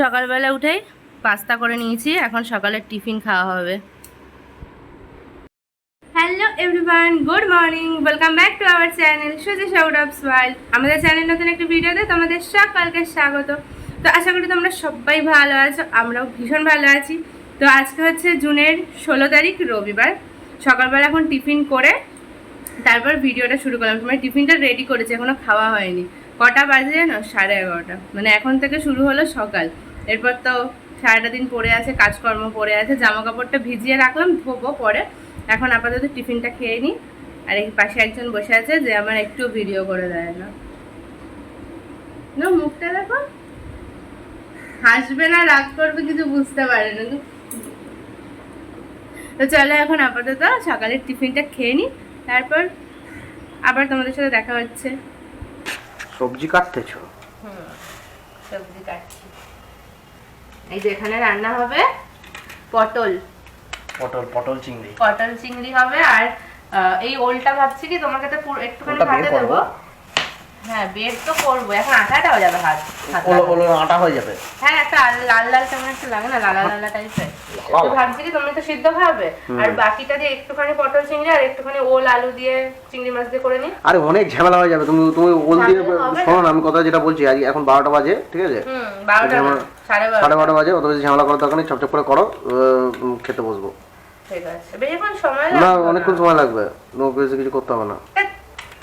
সকালবেলা উঠেই পাস্তা করে নিয়েছি, এখন সকালের টিফিন খাওয়া হবে। Hello everyone good morning welcome back to our channel সুজি শাউট অফ ওয়ার্ল্ড আমাদের চ্যানেল নতুন একটি ভিডিওতে তোমাদের সকলকে স্বাগত। তো আশা করি তোমরা সবাই ভালো আছো, আমরাও ভীষণ ভালো আছি। তো আজকে হচ্ছে জুনের ষোলো তারিখ, রবিবার। সকালবেলা এখন টিফিন করে তারপর ভিডিওটা শুরু করলাম। মানে টিফিনটা রেডি করেছি, এখনও খাওয়া হয়নি। কটা বাজে জানো? সাড়ে এগারোটা। মানে এখন থেকে শুরু হলো সকাল। এরপর তো সারাটা দিন পড়ে আছে, কাজকর্ম পড়ে আছে জামা কাপড়টা ভিজিয়ে রাখলাম, ধোবো পরে। এখন আপাতত টিফিনটা খেয়ে নিই। আর এই পাশে একজন বসে আছে যে আমার একটু ভিডিও করে দেয় না। না, মুখটা দেখো। হাসবে না, রাগ করবে, কিছু বুঝতে পারে না। তো চলো এখন আপাতত সকালের টিফিনটা খেয়ে নিই। তারপর আবার তোমাদের সাথে দেখা হচ্ছে। সবজি কাটতেছো? হুম সবজি কাটছি। এই যে এখানে রান্না হবে পটল। পটল পটল চিংড়ি। পটল চিংড়ি হবে আর এই ওলটা ভাবছি কি তোমাকে তো একটুখানি ভাতে দেবো। হ্যাঁ বের তো করব। এখন আটাটা হয়ে যাবে হাত হাত ওলো আটা হয়ে যাবে। হ্যাঁ একটা লাল লাল কেমন একটু লাগে না লালা লালা টাইপের তো ভাবছি কি তুমি তো সিদ্ধ খাবে। আর বাকিটা দিয়ে একটুখানি পটল চিংড়ি আর একটুখানি ওল আলু দিয়ে চিংড়ি মাছ দিয়ে করে আরে অনেক ঝামেলা হয়ে যাবে। তুমি তুমি ওল দিয়ে। শোনো না। আমি কথা যেটা বলছি আজ এখন বারোটা বাজে ঠিক আছে? হুম বারোটা সাড়ে বারোটা। বাজে অত বেশি ঝামেলা করার দরকার নেই চপচপ করে করো খেতে বসবো। ঠিক আছে। বেশিক্ষণ সময় না অনেকক্ষণ সময় লাগবে। নো কিছু করতে হবে না।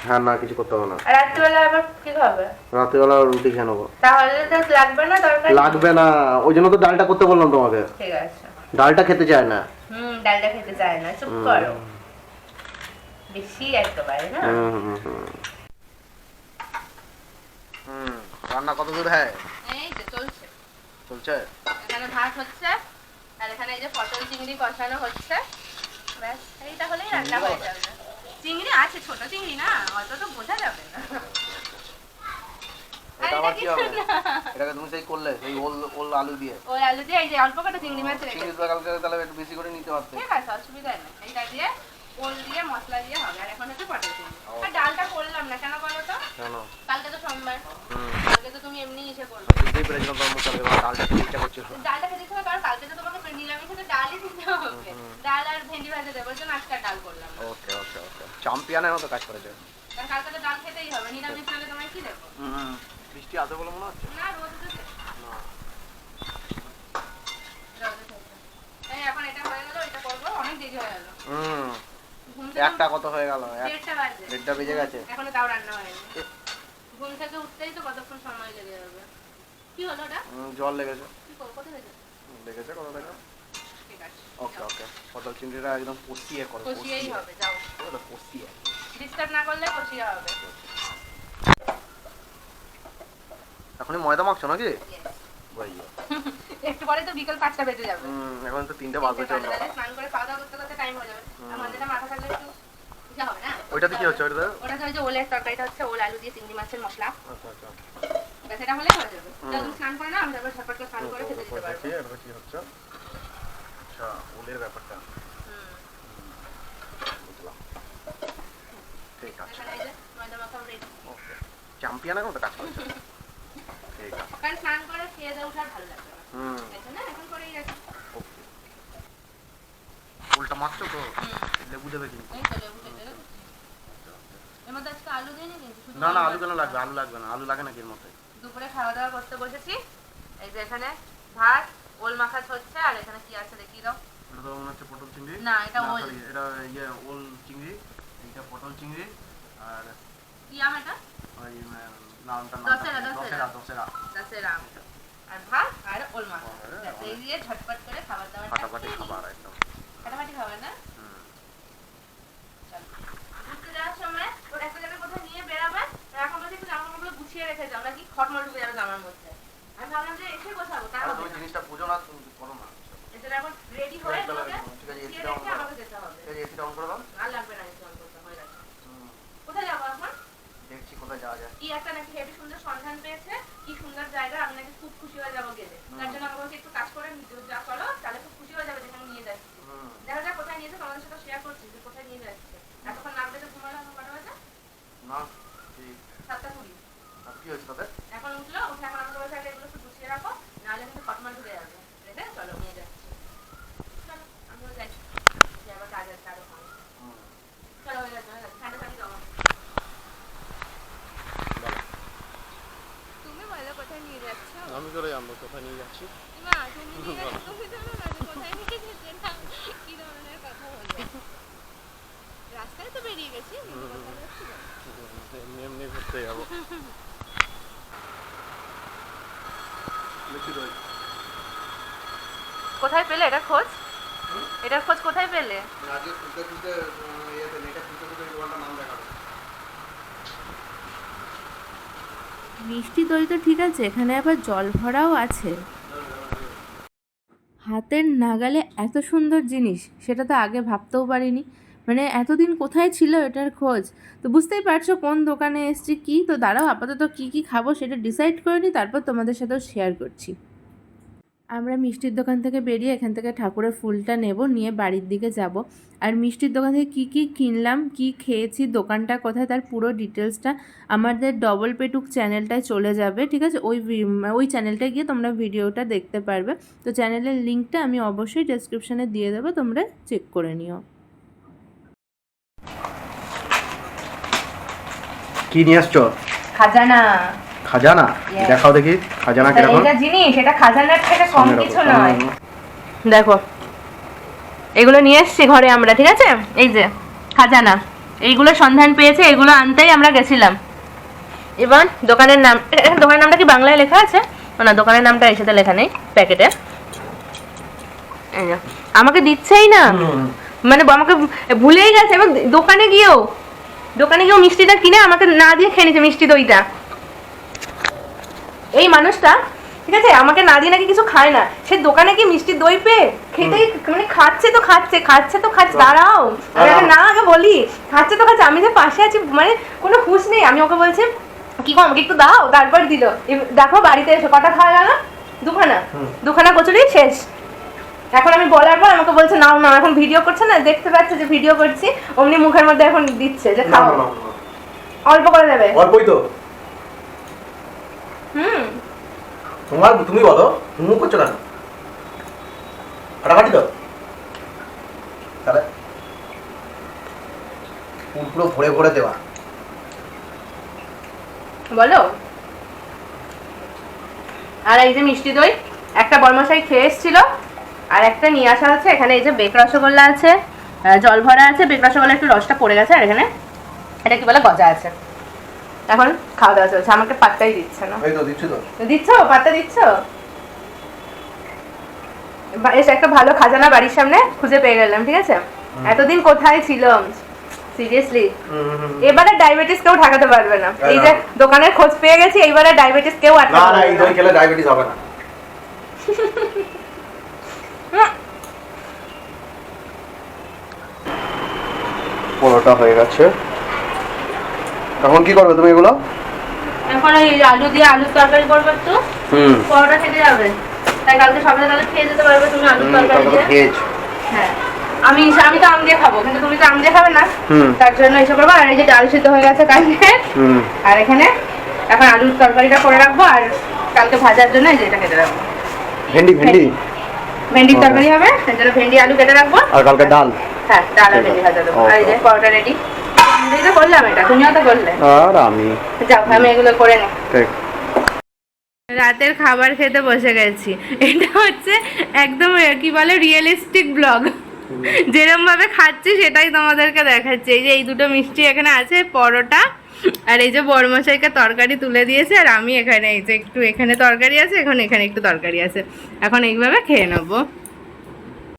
হ্যাঁ না কিছু করতে হবে না। রাত্রিবেলা আবার কি খাবে? রাত্রিবেলা রুটি খেয়ে নেব। তাহলে তো লাগবে না দরকার লাগবে না। ওই জন্য তো ডালটা করতে বললাম তোমাকে। ঠিক আছে। ডালটা খেতে চায় না। হুম ডালটা খেতে চায় না। চুপ করো। বেশি একেবারে না? হুম, হুম, হুম। হুম। রান্না কত দূর হ্যাঁ এই যে চলছে। চলছে? এখানে ভাত হচ্ছে আর এখানে এই যে পটল চিংড়ি কষানো হচ্ছে। ব্যাস এইটা হলেই রান্না হয়ে যাবে। চিংড়ি আছে ছোট চিংড়ি না অত তো বোঝা যাবে না। এটা এটা আবার কি হবে? এটাকে তুমি সেই করলে সেই ওল ওল আলু দিয়ে। ওই আলু দিয়ে এই যে অল্প কটা চিংড়ি মাছ রেখে চিংড়ি তরকারি তাহলে একটু বেশি করে নিতে পারতে। ঠিক আছে অসুবিধা নেই। এইটা দিয়ে ওল দিয়ে মশলা দিয়ে হবে আর এখন হচ্ছে পটল চিংড়ি আর ডালটা করলাম না কেন বলো তো? কেন? কালকে তো সোমবার। কালকে তো তুমি এমনি ইসে করবে। বুঝতেই পেরেছিলাম তোমার কালকে ডালটা খেতে ইচ্ছা করছিল। ডালটা খেতে ইচ্ছে কারণ কালকে তো তোমাকে নিরামিষে ডালই দিতে হবে। ডাল আর ভেন্ডি ভাজা দেবো জন্য আজকে ডাল করলাম ওকে ওকে ওকে। চ্যাম্পিয়নের মতো কাজ করেছে। কারণ কালকে তো ডাল খেতেই হবে নিরামিষ হলে তোমায় কি দেবো? হুম বৃষ্টি আছে বলে মনে হচ্ছে? না খেতে। খেতে। এই এখন এটা হয়ে গেল এটা করব অনেক দেরি হয়ে গেল। হুম। একটা কত হয়ে গেল? দেড়টা বেজে। গেছে। এখনও তাও রান্না হয়নি। ঘুম থেকে উঠতেই তো কতক্ষণ সময় লেগে যাবে? কি হলো ওটা? জল লেগেছে। লেগেছে? কত আছে ওকে ওকে। পটল চিংড়িটা একদম কষিয়ে করো কষিয়েই হবে যাও। কষিয়ে। ডিস্টার্ব না করলে কষিয়ে হবে। এখনই ময়দা মাখছো নাকি? একটু পরে তো বিকেল পাঁচটা বেজে যাবে। এখন তো তিনটে চলো। স্নান করে খাওয়া দাওয়া করতে করতে টাইম হয়ে যাবে। মাঝেটা মাথা থাকলে একটু ইয়ে হবে না? ওইটাতে কি হচ্ছে ওইটাতে? ওটা ওই যে ওলের তরকারিটা হচ্ছে ওল আলু দিয়ে চিংড়ি মাছের মশলা। আচ্ছা আচ্ছা। ব্যাস এটা হয়ে যাবে। হুম। স্নান করে না আমরা তারপর ঝটপট করে স্নান করে খেতে দিতে পারব। এটা কি হচ্ছে? আচ্ছা ওলের ব্যাপারটা। ঠিক আছে। এখানে এই যে ময়দা মাখাও ready। ওকে। চ্যাম্পিয়নের মতো কাজ করছে। ঠিক আছে। কারণ স্নান করে খেয়ে ভালো লাগবে এখন করেই রাখি ওকে উল্টা মারছো তো? লেবু দেবে কিন্তু। এই তো লেবু কেটে রেখেছি। এর মধ্যে আজকে আলু দিইনি কিন্তু শুধু না না আলু কেন লাগবে? আলু লাগবে না। আলু লাগে না এর মধ্যে? দুপুরে খাওয়া দাওয়া করতে বসেছি। এই যে এখানে ভাত ওল মাখাছ হচ্ছে আর এখানে কি আছে দেখিয়ে দাও। এটা তো মনে হচ্ছে পটল চিংড়ি? না, এটা ওল। এটা ইয়ে ওল চিংড়ি পটল চিংড়ি আর কি আম এটা? ওই নামটা দশেরা, দশেরা। দশেরা। দশেরা। আর ভাত আর ওল মাছ এই দিয়ে ঝটপট করে খাবার দাবার ফাটাফাটি খাবার একদম। ফাটাফাটি খাবার না হুম। চলো। ঘুরতে যাওয়ার সময় ওর একটা জায়গায় কোথাও নিয়ে বেরাবে এখন বলছি একটু জামা কাপড়গুলো গুছিয়ে রেখে যাও নাকি খটমল ঢুকে যাবে জামার মধ্যে আমি ভাবলাম যে এসে গোছাবো তা আর হবে তুমি না। জিনিসটা বুঝো না তুমি করো না এজন্য এখন রেডি হয়ে ঠিক আছে, তোমাকে ঠিক আছে, গুছিয়ে এসিটা on রেখে করো। আমাকে যেতে হবে ঠিক আছে এসিটা অন করে দাও আর লাগবে না এসি অন করতে হয়ে গেছে হুম, কোথায় যাব এখন দেখছি কোথায় যাওয়া যায়। কি একটা নাকি হেভি সুন্দর সন্ধান পেয়েছে। কি সুন্দর জায়গা আমি নাকি খুব খুশি হয়ে যাব গেলে। তার জন্য আমাকে বলছে একটু কাজ করে যা চলো তাহলে খুব খুশি হয়ে যাবে যেখানে নিয়ে যাচ্ছি। দেখা যাক কোথায় নিয়েছে তোমাদের সাথে শেয়ার করছি যে কোথায় নিয়ে যাচ্ছে। এতক্ষণ নাক বেঁধে ঘুমালো এখন কটা বাজে না ঠিক। সাতটা কুড়ি। কি হয়েছে তাদের এখন উঠল উঠে এখন আমাকে বলছে "আগে এগুলো একটু গুছিয়ে রাখো না নাহলে কিন্তু কটমাল ঢুকে যাবে রেখে চলো নিয়ে যাচ্ছি চলো, আমিও যাই যে আবার কাজ আছে আরও হয়। চলো হয়ে গেছে হয়ে গেছে ঠান্ডা পানি দাও আমাকে। তুমি বলো কোথায় নিয়ে যাচ্ছ আমি করে জানব কোথায় নিয়ে যাচ্ছি কোথায় নিয়ে যেতে না কি ধরনের কথা বলবে। রাস্তায় তো বেরিয়ে গেছি যাচ্ছি এমনি এমনি ঘুরতে যাব। কোথায় পেলে এটা খোঁজ? এটার খোঁজ কোথায় পেলে? আজকে ইয়েতে নেটে এই দোকানটার নাম দেখাবে মিষ্টি দই তো ঠিক আছে, এখানে আবার জল ভরাও আছে। হাতের নাগালে এত সুন্দর জিনিস, সেটা তো আগে ভাবতেও পারিনি। মানে এতদিন কোথায় ছিল এটার খোঁজ? তো বুঝতেই পারছ কোন দোকানে এসছি, কি? তো দাঁড়াও, আপাতত কি কি খাব সেটা ডিসাইড করে নিই তারপর তোমাদের সাথেও শেয়ার করছি। আমরা মিষ্টির দোকান থেকে বেরিয়ে এখান থেকে ঠাকুরের ফুলটা নেব নিয়ে বাড়ির দিকে যাব। আর মিষ্টির দোকান থেকে কী কী কিনলাম কি খেয়েছি দোকানটা কোথায় তার পুরো ডিটেলসটা আমাদের ডবল পেটুক চ্যানেলটায় চলে যাবে ঠিক আছে? ওই ভি- ওই চ্যানেলটায় গিয়ে তোমরা ভিডিওটা দেখতে পারবে। তো চ্যানেলের লিঙ্কটা আমি অবশ্যই ডেসক্রিপশানে দিয়ে দেবো তোমরা চেক করে নিও। কি নিয়ে আসছো? খাজানা। খাজানা? দেখাও দেখি খাজানা কীরকম? এটা জিনিস এটা খাজানার থেকে কম কিছু নয়। দেখো এগুলো নিয়ে এসছি ঘরে আমরা ঠিক আছে? এই যে খাজানা। এইগুলো সন্ধান পেয়েছে এগুলো আনতেই আমরা গেছিলাম। এবার দোকানের নাম দোকানের নামটা কি বাংলায় লেখা আছে? ও না দোকানের নামটা এর সাথে লেখা নেই প্যাকেটে। এই আমাকে দিচ্ছেই না। মানে আমাকে ভুলেই গেছে এবং দোকানে গিয়েও দোকানে গিয়েও মিষ্টিটা কিনে আমাকে না দিয়ে খেয়ে নিচ্ছে মিষ্টি দইটা। এই মানুষটা ঠিক আছে আমাকে না দিয়ে নাকি কিছু খায় না। সে দোকানে কি মিষ্টি দই পেয়ে খেতেই মানে খাচ্ছে তো খাচ্ছে খাচ্ছে তো খাচ্ছে দাঁড়াও। আমি না আগে বলি খাচ্ছে তো খাচ্ছে আমি যে পাশে আছি মানে কোনো হুঁশ নেই। আমি ওকে বলছি কি গো আমাকে একটু দাও তারপর দিল। দেখো বাড়িতে এসে কটা খাওয়া গেল? দুখানা। দুখানা কচুরি শেষ। এখন আমি বলার পর আমাকে বলছে নাও না এখন ভিডিও করছে না দেখতে পাচ্ছে যে ভিডিও করছি অমনি মুখের মধ্যে এখন দিচ্ছে যে খাও। অল্প করে দেবে। অল্পই তো হুম তোমার তুমি বলো, তুমি করছ কেন? ফাটাফাটি তো? তাহলে পুর ভরে ভরে দেওয়া। বলো। আর এই যে মিষ্টি দই, একটা বর্মশাই খেয়ে এসেছিল, আর একটা নিয়ে আসা হচ্ছে। এখানে এই যে বেক রসগোল্লা আছে জল ভরা আছে, বেক রসগোল্লা একটু রসটা পড়ে গেছে, আর এখানে এটা কি বলে, গজা আছে। এখন খাওয়া দাওয়া চলছে। আমাকে পাত্তাই দিচ্ছে না। এই তো দিচ্ছি তো। দিচ্ছ? পাত্তা দিচ্ছ? বা- এসে একটা ভালো খাজানা বাড়ির সামনে খুঁজে পেয়ে গেলাম ঠিক আছে? এতদিন কোথায় ছিলাম? সিরিয়াসলি এবারে ডায়াবেটিস কেউ ঠেকাতে পারবে না। এই যে দোকানের খোঁজ পেয়ে গেছি এইবারে ডায়াবেটিস কেউ না আটকাতে না পারবে এই দই খেলে ডায়াবেটিস হবে না। পরোটা হয়ে গেছে। এখন কি করবে তুমি এগুলো? এখন ওই আলু দিয়ে আলুর তরকারি করবে একটু। হুম। পরোটা খেতে যাবে। তাই কালকে সকালে তাহলে খেয়ে যেতে পারবে তুমি আলুর তরকারি দিয়ে। হ্যাঁ। আমি আমি তো আম দিয়ে খাব কিন্তু তুমি তো আম দিয়ে খাবে না। তার জন্য করব। আর এই যে ডাল সিদ্ধ হয়ে গেছে কালকে। আর এখানে এখন আলুর তরকারিটা করে রাখব আর কালকে ভাজার জন্য এই যে এটা কেটে রাখব। ভেন্ডি ভেন্ডি? ভেন্ডির তরকারি হবে ভেন্ডি আলু কেটে রাখব। আর কালকে ডাল? হ্যাঁ ডাল আর ভেন্ডি ভাজা দেবো। আর এই যে পরোটা রেডি। তো করলাম এটা তুমিও তো করলে আর আমি যাও আমি এগুলো করে নিই ঠিক রাতের খাবার খেতে বসে গেছি। এটা হচ্ছে একদম কি বলে রিয়েলিস্টিক ব্লগ যেরম ভাবে খাচ্ছি সেটাই তোমাদেরকে দেখাচ্ছি। এই যে এই দুটো মিষ্টি এখানে আছে পরোটা আর এই যে বড়মশাইকে তরকারি তুলে দিয়েছে আর আমি এখানে এই যে একটু এখানে তরকারি আছে এখন এখানে একটু তরকারি আছে। এখন এইভাবে খেয়ে নেব।